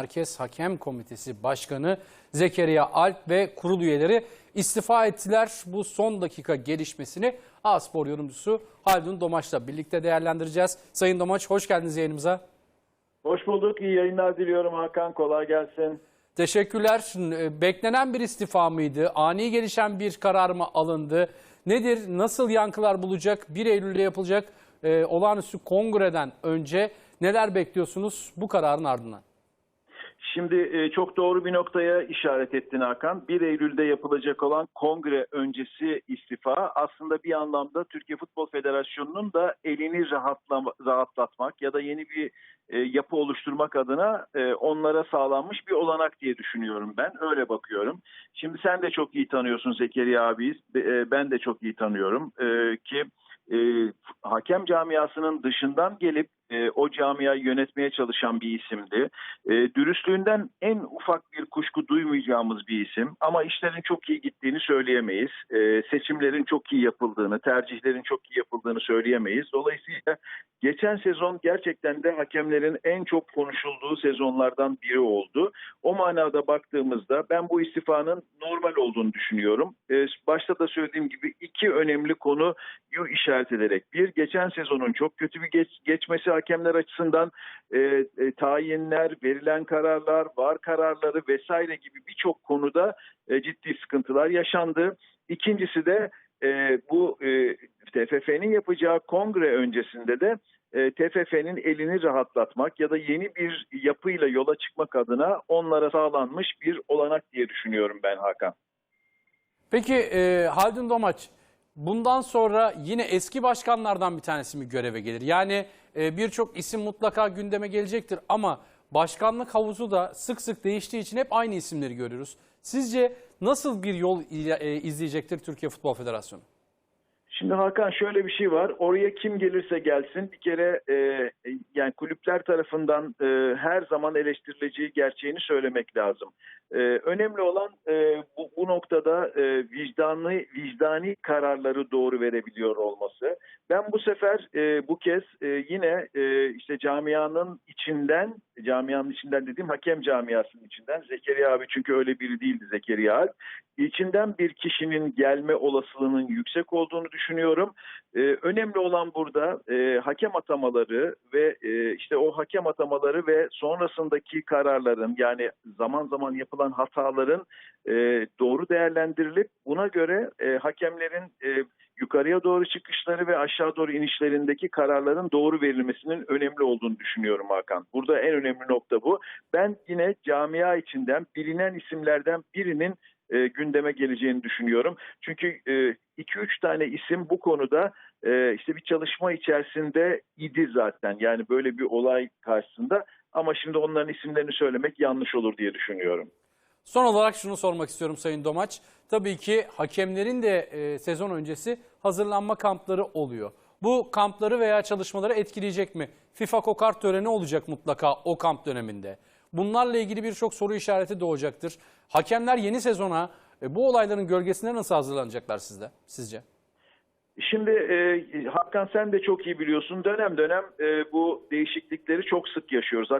Merkez Hakem Komitesi Başkanı Zekeriya Alp ve kurul üyeleri istifa ettiler. Bu son dakika gelişmesini A-Spor yorumcusu Haldun Domaç'la birlikte değerlendireceğiz. Sayın Domaç hoş geldiniz yayınımıza. Hoş bulduk. İyi yayınlar diliyorum Hakan. Kolay gelsin. Teşekkürler. Beklenen bir istifa mıydı? Ani gelişen bir karar mı alındı? Nedir? Nasıl yankılar bulacak? 1 Eylül'de yapılacak e, olağanüstü kongreden önce neler bekliyorsunuz bu kararın ardından? Şimdi e, çok doğru bir noktaya işaret ettin Hakan. 1 Eylül'de yapılacak olan kongre öncesi istifa aslında bir anlamda Türkiye Futbol Federasyonu'nun da elini rahatlama, rahatlatmak ya da yeni bir e, yapı oluşturmak adına e, onlara sağlanmış bir olanak diye düşünüyorum ben. Öyle bakıyorum. Şimdi sen de çok iyi tanıyorsun Zekeriya abi. E, ben de çok iyi tanıyorum ki e, hakem camiasının dışından gelip e, o camiayı yönetmeye çalışan bir isimdi. E, dürüstlüğünden en ufak bir kuşku duymayacağımız bir isim ama işlerin çok iyi gittiğini söyleyemeyiz. E, seçimlerin çok iyi yapıldığını, tercihlerin çok iyi yapıldığını söyleyemeyiz. Dolayısıyla geçen sezon gerçekten de hakemlerin en çok konuşulduğu sezonlardan biri oldu. O manada baktığımızda ben bu istifanın normal olduğunu düşünüyorum. E, başta da söylediğim gibi iki önemli konuyu işaret ederek. Bir, geçen sezonun çok kötü bir geç, geçmesi hakemler açısından e, e, tayinler, verilen kararlar, var kararları vesaire gibi birçok konuda e, ciddi sıkıntılar yaşandı. İkincisi de e, bu e, TFF'nin yapacağı kongre öncesinde de e, TFF'nin elini rahatlatmak ya da yeni bir yapıyla yola çıkmak adına onlara sağlanmış bir olanak diye düşünüyorum ben Hakan. Peki e, Haldun Domaç bundan sonra yine eski başkanlardan bir tanesi mi göreve gelir? Yani e, birçok isim mutlaka gündeme gelecektir ama başkanlık havuzu da sık sık değiştiği için hep aynı isimleri görüyoruz. Sizce nasıl bir yol e, izleyecektir Türkiye Futbol Federasyonu? Şimdi Hakan şöyle bir şey var. Oraya kim gelirse gelsin bir kere e, e, yani kulüpler tarafından e, her zaman eleştirileceği gerçeğini söylemek lazım. E, önemli olan e, bu, bu noktada e, vicdanlı vicdani kararları doğru verebiliyor olması. Ben bu sefer e, bu kez e, yine e, işte camianın içinden camianın içinden dediğim hakem camiasının içinden Zekeriya abi çünkü öyle biri değildi Zekeriya Alp. İçinden bir kişinin gelme olasılığının yüksek olduğunu düşünüyorum. Ee, önemli olan burada e, hakem atamaları ve e, işte o hakem atamaları ve sonrasındaki kararların yani zaman zaman yapılan hataların e, doğru değerlendirilip buna göre e, hakemlerin e, yukarıya doğru çıkışları ve aşağı doğru inişlerindeki kararların doğru verilmesinin önemli olduğunu düşünüyorum Hakan. Burada en önemli nokta bu. Ben yine camia içinden bilinen isimlerden birinin e, gündeme geleceğini düşünüyorum. Çünkü 2-3 tane isim bu konuda e, işte bir çalışma içerisinde idi zaten. Yani böyle bir olay karşısında ama şimdi onların isimlerini söylemek yanlış olur diye düşünüyorum. Son olarak şunu sormak istiyorum Sayın Domaç. Tabii ki hakemlerin de e, sezon öncesi hazırlanma kampları oluyor. Bu kampları veya çalışmaları etkileyecek mi? FIFA kokart töreni olacak mutlaka o kamp döneminde. Bunlarla ilgili birçok soru işareti doğacaktır. Hakemler yeni sezona e, bu olayların gölgesine nasıl hazırlanacaklar sizde, sizce? Şimdi e, Hakan sen de çok iyi biliyorsun dönem dönem e, bu değişiklikleri çok sık yaşıyoruz.